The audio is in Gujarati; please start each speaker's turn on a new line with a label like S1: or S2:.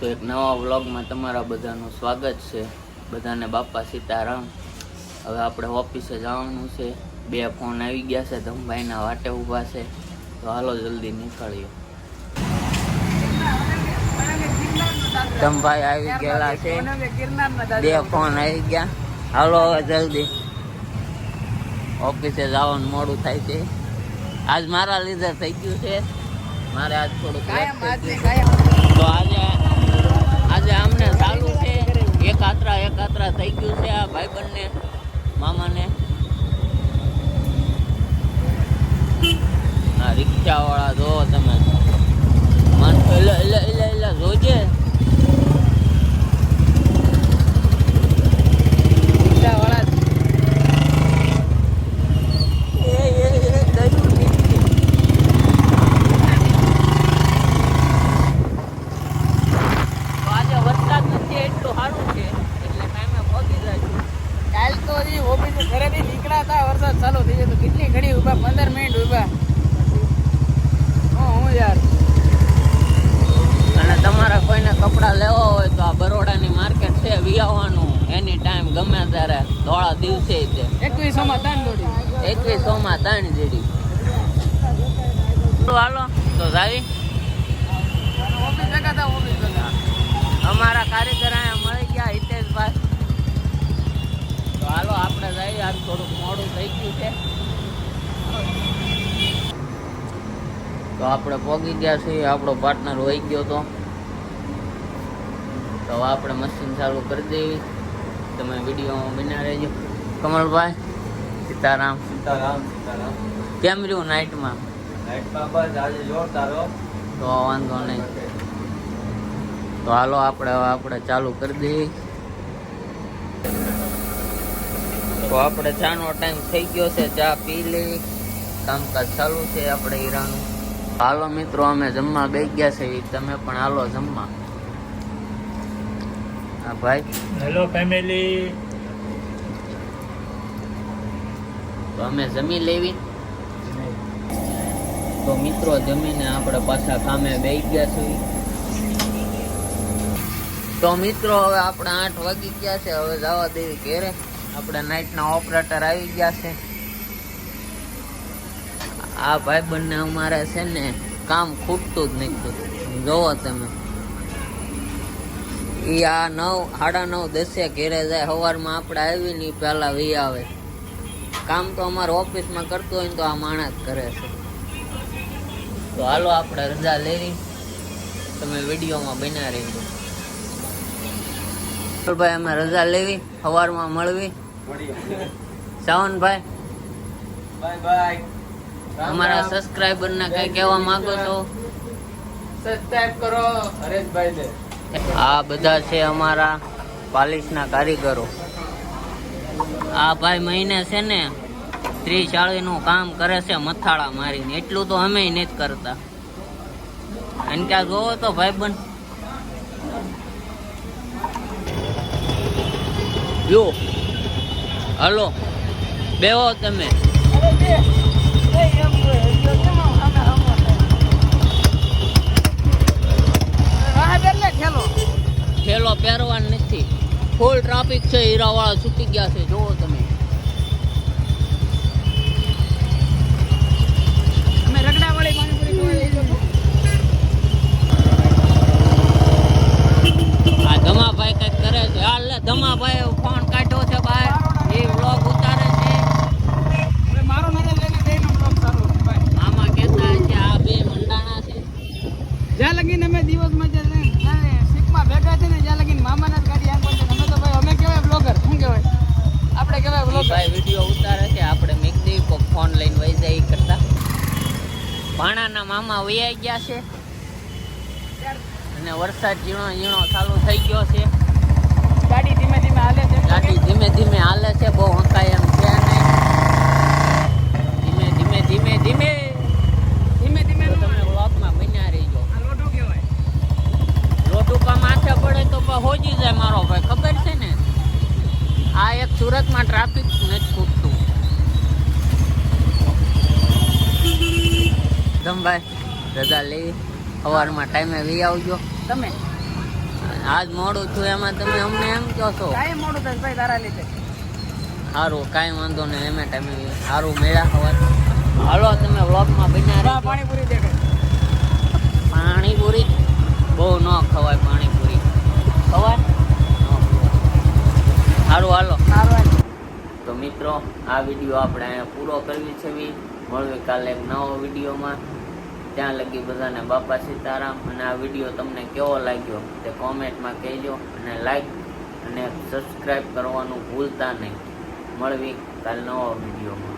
S1: તો એક નવા વ્લોગમાં તમારા બધાનું સ્વાગત છે. બધાને બાપા સીતારામ. હવે આપણે ઓફિસે જવાનું છે. બે ફોન આવી ગયા છે. ધમભાઈના વાટે ઊભા છે. તો હાલો જલ્દી નીકળીએ. ધમભાઈ આવી ગયેલા છે. બે ફોન આવી ગયા. હાલો હવે જલ્દી. ઓફિસે જવાનું મોડું થાય છે. આજ મારા લીધે થઈ ગયું છે. મારે આજ ગયું. તો આજે આજે અમને ચાલુ છે એક આત્રા એક આત્રા થઈ ગયું છે આ ભાઈબંધને મામાને આ રિક્ષા વાળા જોવો તમે મન એટલે એટલે એટલે એટલે જોજે એ, એ, એ, દયું નીકળી. તો આજે વરસાદ નથી એટલું સારું છે એટલે ટાઈમે પહોંચી જાય
S2: કાલ તો હજી ઓફિસ નીકળ્યા વરસાદ ચાલુ થઈ ગયો તો કેટલી ઘડી ઊભા? પંદર મિનિટ ઊભા. હું હું યાર.
S1: અને તમારે કોઈને કપડાં લેવા હોય તો આ બરોડાની માર્કેટ છે વિયાવાનું. એની ટાઈમ ગમે ત્યારે ધોળા દિવસે છે.
S2: એકવીસો માં ત્રણ જોડી
S1: એકવીસો માં ત્રણ જોડી. તો હાલો. તો જાવી
S2: ઓફિસ જગા હતા ઓફિસ જગા
S1: અમારા કારીગર અહીંયા મળી ગયા હિતેશભાઈ તો હાલો આપણે થોડુંક મોડું થઈ ગયું છે. તો આપણે પોગી ગયા છીએ આપણો પાર્ટનર હોઈ ગયો તો. તો હવે આપણે મશીન ચાલુ કરી દેવી. તમે વીડિયો બના રહેજો. કમલભાઈ સીતારામ.
S3: સીતારામ સીતારામ.
S1: કેમ રહ્યું નાઇટમાં
S3: નાઇટમાં બસ આજે જોરદાર
S1: તો વાંધો નહીં. તો હાલો આપણે આપણે ચાલુ કરી દઈએ. તો આપણે ચાનો ટાઈમ થઈ ગયો છે ચા પી લઈ કામકાજ ચાલુ છે આપણે હીરાનું. હાલો મિત્રો અમે જમવા બેસી ગયા છે તમે પણ હાલો જમવા. હા ભાઈ.
S3: હેલો ફેમિલી
S1: તો અમે જમી લેવી. તો મિત્રો જમીને આપણે પાછા કામે બેસી ગયા છીએ. તો મિત્રો હવે આપણે આઠ વાગી ગયા છે હવે જવા દેવી ઘેરે. આપણે નાઇટના ઓપરેટર આવી ગયા છે. આ ભાઈ બંને અમારે છે ને કામ ખૂટતું જ નહીં જોવો તમે. એ આ નવ, સાડા નવ દસે ઘેરે જાય, સવારમાં આપણે આવી ને પહેલાં વી આવે. કામ તો અમારે ઓફિસમાં કરતું હોય ને તો આ માણસ કરે છે. તો હાલો આપણે રજા લેવી. તમે વિડીયોમાં બનાવી દો ભાઈ, અમે રજા લેવી, સવારમાં મળવી. સાવનભાઈ
S3: બાય બાય.
S1: અમારા સબસ્ક્રાઈબર ને કઈ કહેવા માંગો છો?
S2: સબસ્ક્રાઇબ કરો હરેશભાઈ ને
S1: આ બધા છે અમારા પાલિશના કારીગરો. આ ભાઈ મહિને છે ને ત્રીસ ચાળીનું કામ કરે છે મથાળા મારીને. એટલું તો અમે નથી કરતા. અને ક્યાં જોવો તો ભાઈબંધ. જો. હલો બેહો તમે.
S2: ઠેલો
S1: પહેરવાનું નથી. ફૂલ ટ્રાફિક છે હીરાવાળા છૂટી ગયા છે જોવો તમે. આ ધમાભાઈ કંઈક કરે છે. હાલ ધમાભાઈ ફોન કાઢ્યો છે બહાર એ વ્લોગ ઉતારે છે
S2: હવે મારો નરેશ લઈને બેયનો બ્લોગ ચાલુ છે ભાઈ.
S1: આમાં કહેતા છે આ બે મંડાણા છે
S2: અમે દિવસમાં જે શીખમાં ભેગા છે ને જ્યાં લગીને મામાના જ ગાડી આંકવા છે. અમે તો ભાઈ અમે કહેવાય બ્લોગર શું કહેવાય? આપણે કહેવાય
S1: ઈ
S2: બ્લોગર
S1: ભાઈ વીડિયો ઉતારે છે આપણે મેક દેવી કોક ફોન લઈને વહી જાય કરતા. ભાણાના મામા વૈયા ગયા છે. અને વરસાદ ઝીણો ઝીણો ચાલુ થઈ ગયો છે.
S2: ગાડી ધીમે ધીમે હાલે છે.
S1: ગાડી ધીમે ધીમે હાલે છે બહુ હંકાય એમ છે નહીં ધીમે ધીમે ધીમે ધીમે
S2: ધીમે ધીમે
S1: તો
S2: નો
S1: તમે વ્લોગમાં બન્યા રહીજો
S2: આ લોઢો કહેવાય
S1: લોટુકા માથે હોજી જાય મારો ભાઈ. ખબર છે ને? આ એક સુરતમાં ટ્રાફિક નથી ખૂટતું. ધમભાઈ રજા લેવી સવારમાં ટાઈમે વી આવજો.
S2: તમે?
S1: આજ મોડું છું એમાં તમે અમને એમ કહો છો.
S2: કાંઈ મોડું થાય? ભાઈ તારા લીધે.
S1: સારું કાંઈ વાંધો નહીં એમે ટાઈમે સારું મેળા સવાર હાલો તમે વ્લોગમાં બન્યા
S2: પાણીપુરી દેખાય.
S1: પાણીપુરી? બહુ ન ખવાય પાણીપુરી. ન
S2: સારું હાલો.
S1: તો મિત્રો આ વીડિયો આપણે અહીંયા પૂરો કરવી છે બી મળવી કાલે એક નવો વિડીયોમાં. ત્યાં લગી બધાને બાપા સીતારામ. અને આ વીડિયો તમને કેવો લાગ્યો તે કોમેન્ટમાં કહેજો. અને લાઈક અને સબસ્ક્રાઈબ કરવાનું ભૂલતા નહીં. મળવી કાલે નવો વિડીયોમાં.